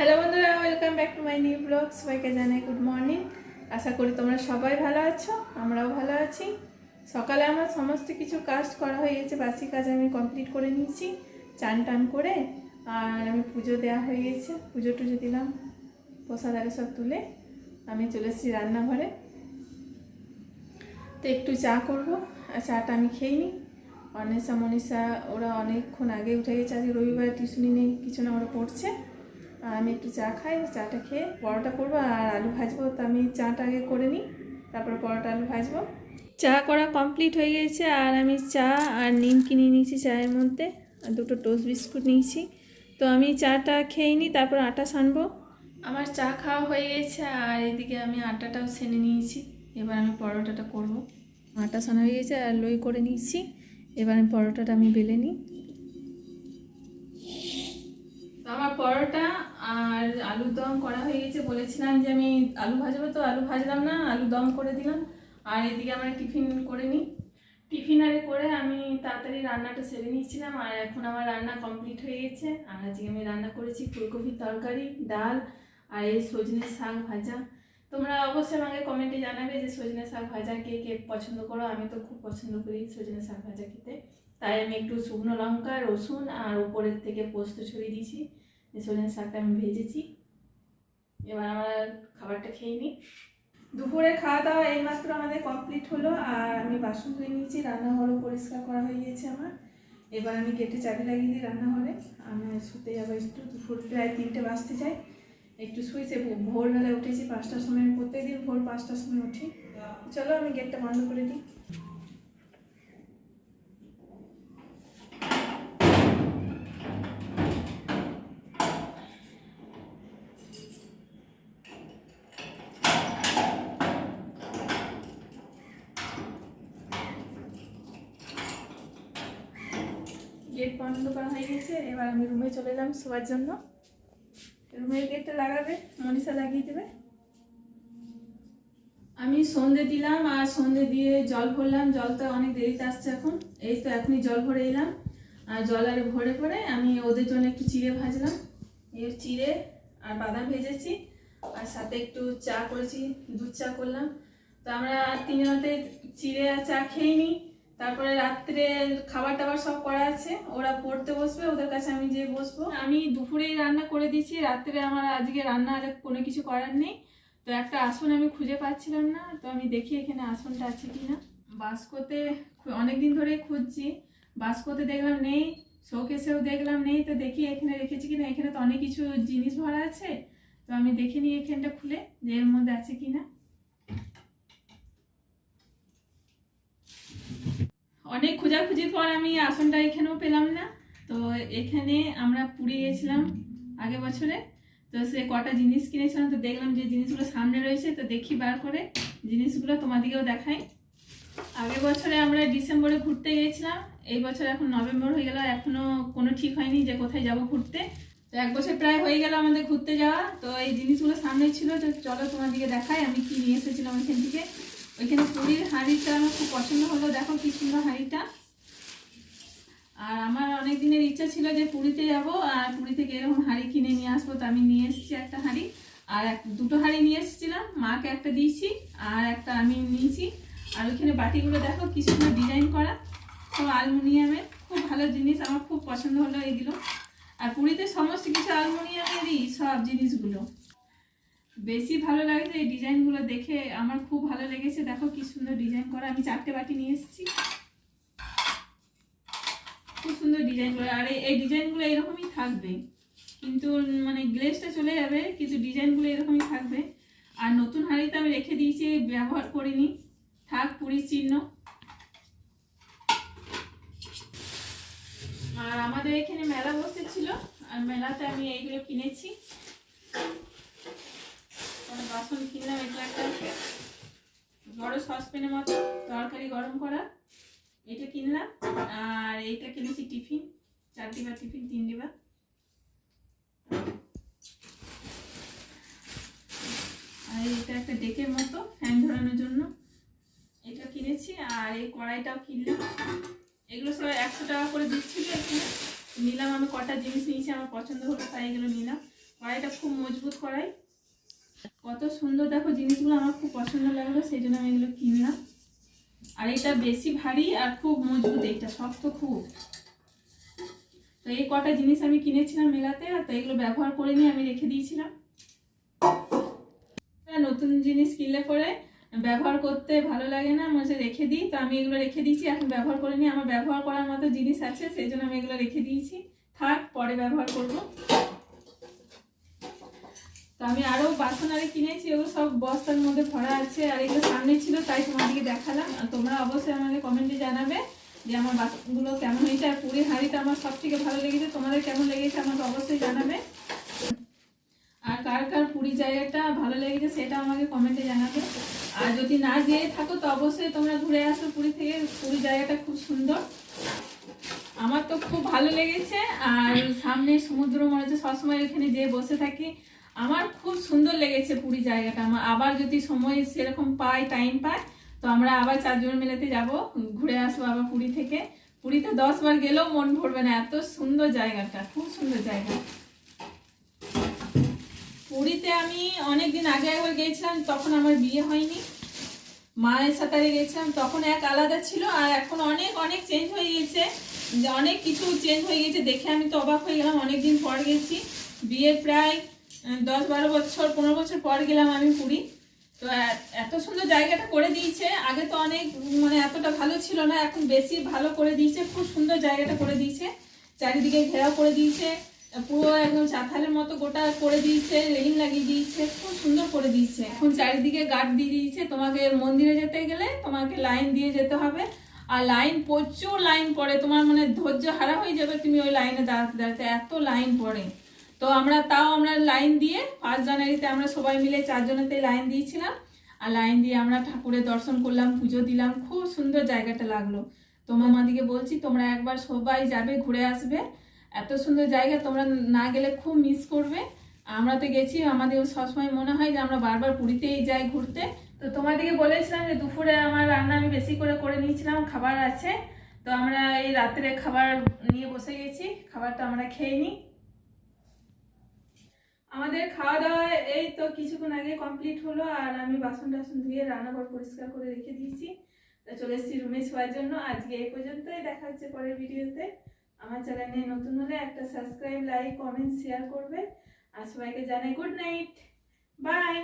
Hello বন্ধুরা welcome back to my new blog সবাইকে জানাই গুড মর্নিং আশা করি তোমরা সবাই ভালো আছো, আমরাও ভালো আছি। সকালে আমার সমস্ত কিছু কাজ করা হয়ে গেছে, বাসি কাজ আমি কমপ্লিট করে নিয়েছি, চান টান করে, আর আমি পুজো দেওয়া হয়ে গেছে। পুজো টুজো দিলাম প্রসাদারে সব তুলে আমি চলে এসেছি রান্নাঘরে। তো একটু চা করব, আর চাটা আমি খেয়ে নিই। অনেসা মনীষা, ওরা অনেকক্ষণ আগে উঠে গেছে, আজকে রবিবার, টিউশনি নেই, কিছু না, ওরা পড়ছে। আমি একটু চা খাই, চাটা খেয়ে পরোটা করব আর আলু ভাজবো। তো আমি চাটা আগে করে নিই, তারপর পরোটা, আলু ভাজবো। চা করা কমপ্লিট হয়ে গেছে আর আমি চা আর নিম কিনে নিয়েছি চায়ের মধ্যে। আর দুটো টোস্ট বিস্কুট নিয়েছি। তো আমি চাটা খেয়ে নিই, তারপর আটা সানবো আমার চা খাওয়া হয়ে গেছে আর এদিকে আমি আটাটাও সেনে নিয়েছি। এবার আমি পরোটাটা করব। আটা সানা হয়ে গেছে আর লই করে নিয়েছি। এবার আমি পরোটাটা আমি বেলে নিই। আমার পরোটা আলুর দম করা হয়ে গেছে, বলেছিলাম যে আমি আলু ভাজবো তো, আলু ভাজলাম না, আলু দম করে দিলাম। আর এদিকে আমরা টিফিন করে নিই। টিফিন আরে করে আমি তাড়াতাড়ি রান্নাটা সেরে নিয়েছিলাম, আর এখন আমার রান্না কমপ্লিট হয়ে গেছে। আর আজকে আমি রান্না করেছি ফুলকপির তরকারি, ডাল আর এই সজনে শাক ভাজা। তোমরা অবশ্যই আমাকে কমেন্টে জানাবে যে সজনে শাক ভাজা কে কে পছন্দ করো। আমি তো খুব পছন্দ করি সজনে শাক ভাজা খেতে। তাই আমি একটু শুকনো লঙ্কা, রসুন আর উপরের থেকে পোস্ত ছড়িয়ে দিয়েছি। সজনে শাকটা আমি ভেজেছি। এবার আমরা খাবারটা খেয়ে নিই। দুপুরে খাওয়া দাওয়া এইমাত্র আমাদের কমপ্লিট হলো, আর আমি বাসন ধুয়ে নিয়েছি, রান্নাঘরও পরিষ্কার করা হয়ে গিয়েছে আমার। এবার আমি গেটে চাবি লাগিয়ে দিই রান্নাঘরে। আমি শুতে যাব একটু, দুপুর প্রায় তিনটে বাজতে যাই একটু শুয়েছে ভোরবেলায় উঠেছি পাঁচটার সময় প্রত্যেকদিন ভোর পাঁচটার সময় উঠি। চলো আমি গেটটা বন্ধ করে দিই। গেট বন্ধ করা হয়ে গেছে, এবার আমি রুমে চলে এলাম শোয়ার জন্য। রুমের গেটটা লাগাবে, মনীষা লাগিয়ে দেবে। আমি সন্ধে দিলাম আর সন্ধে দিয়ে জল ভরলাম, জলটা অনেক দেরিতে আসছে এখন। এই তো এখনই জল ভরে এলাম। আর জল আর ভরে পরে আমি ওদের জন্য একটু চিড়ে ভাজলাম। এই চিড়ে আর বাদাম ভেজেছি, আর সাথে একটু চা করেছি, দুধ চা করলাম। তো আমরা তিনজনতে চিড়ে আর চা খেয়ে নিই। তারপরে রাত্রে খাবার টাবার সব করা আছে। ওরা পড়তে বসবে, ওদের কাছে আমি যেয়ে বসবো। আমি দুপুরেই রান্না করে দিয়েছি, রাত্রে আমার আজকে রান্না আর কোনো কিছু করার নেই। তো একটা আসন আমি খুঁজে পাচ্ছিলাম না, তো আমি দেখি এখানে আসনটা আছে কি না বাস্কতে অনেক দিন ধরে খুঁজছি। বাস্কতে দেখলাম নেই, শোকেসেও দেখলাম নেই, তো দেখি এখানে রেখেছি কিনা। এখানে তো অনেক কিছু জিনিস ভরা আছে। তো আমি দেখে নিই এখানটা খুলে, যে এর মধ্যে আছে কিনা। অনেক খোঁজাখুঁজির পর আমি আসনটা এখানেও পেলাম না। তো এখানে আমরা পুরী গেছিলাম আগে বছরে। তো সে কটা জিনিস কিনেছিলাম, তো দেখলাম যে জিনিসগুলো সামনে রয়েছে, তো দেখি বার করে জিনিসগুলো তোমাদেরকেও দেখাই। আগের বছরে আমরা ডিসেম্বরে ঘুরতে গিয়েছিলাম, এই বছর এখন নভেম্বর হয়ে গেল, এখনও কোনো ঠিক হয়নি যে কোথায় যাব ঘুরতে। তো এক বছর প্রায় হয়ে গেল আমাদের ঘুরতে যাওয়া, তো এই জিনিসগুলো সামনে ছিল, তো চলো তোমাদেরকে দেখাই আমি কি নিয়ে এসেছিলাম ওইখান থেকে। ওইখানে পুরীর হাঁড়িটা আমার খুব পছন্দ হলো। দেখো কি সুন্দর হাঁড়িটা। আর আমার অনেক দিনের ইচ্ছা ছিল যে পুরীতে যাব, আর পুরী থেকে এরকম হাঁড়ি কিনে নিয়ে আসব তো আমি নিয়ে এসেছি একটা হাঁড়ি। আর এক, দুটো হাঁড়ি নিয়ে এসেছিলাম, মাকে একটা দিয়েছি, আর একটা আমি নিয়েছি। আর ওইখানে বাটিগুলো দেখো কি সুন্দর ডিজাইন করা তো অ্যালুমিনিয়ামের। খুব ভালো জিনিস, আমার খুব পছন্দ হলো এগুলো। আর পুরীতে সমস্ত কিছু অ্যালুমিনিয়ামেরই সব জিনিসগুলো। বেশি ভালো লাগছে এই ডিজাইনগুলো দেখে আমার খুব ভালো লেগেছে। দেখো কি সুন্দর ডিজাইন করা। আমি চারটে বাটি নিয়ে এসেছি। খুব সুন্দর ডিজাইনগুলো। আর এই- ডিজাইনগুলো এরকমই থাকবে। কিন্তু মানে গ্লেসটা চলে যাবে, কিন্তু ডিজাইনগুলো এরকমই থাকবে। আর নতুন হাঁড়িতে আমি রেখে দিয়েছি ব্যবহার করিনি। থাক, পুরীর চিহ্ন। আর আমাদের এখানে মেলা বসেছিল। আর মেলাতে আমি এইগুলো কিনেছি। কোনো বাসন কিনলাম, এটা একটা বড় সসপ্যানের মতো, তরকারি গরম করা। এটা কিনলাম, আর এইটা কিনেছি টিফিন চার ডিবা টিফিন তিন ডিবা আর এটা একটা ডেকের মতো, ফ্যান ধরানোর জন্য। এটা কিনেছি, আর এই কড়াইটাও কিনলাম। এগুলো সব একশো টাকা করে দিচ্ছিল এখানে। নিলাম আমি কটা জিনিস নিয়েছি, আমার পছন্দ হলো তাই এগুলো নিলাম। কড়াইটা খুব মজবুত কড়াই। কত সুন্দর। দেখো, জিনিসগুলো আমার খুব পছন্দ লাগল, সেই জন্য আমি এগুলো কিনলাম। আর এটা বেশি ভারী আর খুব মজবুত এটা শক্ত খুব। তো এই কটা জিনিস আমি কিনেছিলাম মেলাতে, আর তো এগুলো ব্যবহার করে নিয়ে আমি রেখে দিয়েছিলাম। নতুন জিনিস কিনলে পরে ব্যবহার করতে ভালো লাগে না হচ্ছে রেখে দিই। তো আমি এগুলো রেখে দিয়েছি, এখন ব্যবহার করে নিই আমার ব্যবহার করার মতো জিনিস আছে, সেই জন্য আমি এগুলো রেখে দিয়েছি। থাক, পরে ব্যবহার করব। তো আমি আরও বাসন আরে কিনেছি, ওগুলো সব বস্তার মধ্যে ভরা আছে, আর এগুলো সামনে ছিল, তাই তোমাদেরকে দেখালাম। আর তোমরা অবশ্যই আমাকে কমেন্টে জানাবে যে আমার বাসনগুলো কেমন হয়েছে, আর পুরী হাঁড়িটা আমার সব থেকে ভালো লেগেছে, তোমাদের কেমন লেগেছে আমাকে অবশ্যই জানাবে। আর কার কার পুরী জায়গাটা ভালো লেগেছে সেটা আমাকে কমেন্টে জানাবে। আর যদি না যেয়ে থাকো, তো অবশ্যই তোমরা ঘুরে আসো পুরী থেকে, পুরী জায়গাটা খুব সুন্দর। আমার তো খুব ভালো লেগেছে, আর সামনে সমুদ্র মনে হচ্ছে, সবসময় এখানে যেয়ে বসে থাকি। আমার খুব সুন্দর লেগেছে পুরী জায়গাটা। আমার আবার যদি সময় সেরকম পাই টাইম পাই, তো আমরা আবার চারজন মিলেতে যাব, ঘুরে আসব আবার পুরী থেকে। পুরীতে দশ বার গেলেও মন ভরবে না, এত সুন্দর জায়গাটা, খুব সুন্দর জায়গা। পুরীতে আমি অনেক দিন আগে একবার গিয়েছিলাম তখন আমার বিয়ে হয়নি। মায়ের আগে গেছিলাম, তখন এক আলাদা ছিল, আর এখন অনেক অনেক চেঞ্জ হয়ে গেছে। অনেক কিছু চেঞ্জ হয়ে গেছে দেখে আমি তো অবাক হয়ে গেলাম অনেক দিন পর গেছি। বিয়ের প্রায় দশ বারো বছর, পনেরো বছর পর গেলাম আমি পুরী। তো এত সুন্দর জায়গাটা করে দিয়েছে। আগে তো অনেক মানে এতটা ভালো ছিল না, এখন বেশি ভালো করে দিয়েছে, খুব সুন্দর জায়গাটা করে দিয়েছে। চারিদিকে ঘেরাও করে দিয়েছে, পুরো একদম চাতালের মতো গোটা করে দিয়েছে, রেলিং লাগিয়ে দিয়েছে, খুব সুন্দর করে দিয়েছে। এখন চারিদিকে গার্ড দিয়ে দিয়েছে, তোমাকে মন্দিরে যেতে গেলে তোমাকে লাইন দিয়ে যেতে হবে। আর লাইন, প্রচুর লাইন পড়ে, তোমার মানে ধৈর্য হারা হয়ে যাবে তুমি ওই লাইনে দাঁড়াতে দাঁড়াতে, এত লাইন পড়ে। তো আমরা তাও আমরা লাইন দিয়ে ফার্স্ট জানুয়ারিতে আমরা সবাই মিলে চারজনেতে লাইন দিয়েছিলাম। আর লাইন দিয়ে আমরা ঠাকুরের দর্শন করলাম, পুজো দিলাম। খুব সুন্দর জায়গাটা লাগল। তোমার মাদিকে বলছি, তোমরা একবার সবাই যাবে, ঘুরে আসবে। এত সুন্দর জায়গা, তোমরা না গেলে খুব মিস করবে। আমরা তো গেছি আমাদের সবসময় মনে হয় যে আমরা বারবার পুরীতেই যাই ঘুরতে। তো তোমাদেরকে বলেছিলাম যে দুপুরে আমার রান্না আমি বেশি করে করে নিয়েছিলাম, খাবার আছে। তো আমরা এই রাত্রে খাবার নিয়ে বসে গেছি, খাবারটা আমরা খেয়ে নিই। আমাদের খাওয়া দাওয়া এই তো কিছুক্ষণ আগে কমপ্লিট হলো আর আমি বাসন টাসন ধুয়ে রান্নাঘর পরিষ্কার করে রেখে দিয়েছি। তো চলে এসেছি রুমে শোয়ার জন্য। আজকে এই পর্যন্তই। দেখা হচ্ছে পরের ভিডিওতে। আমার চ্যানেলে নতুন হলে একটা সাবস্ক্রাইব লাইক কমেন্ট শেয়ার করবে। আর সবাইকে জানাই গুড নাইট বাই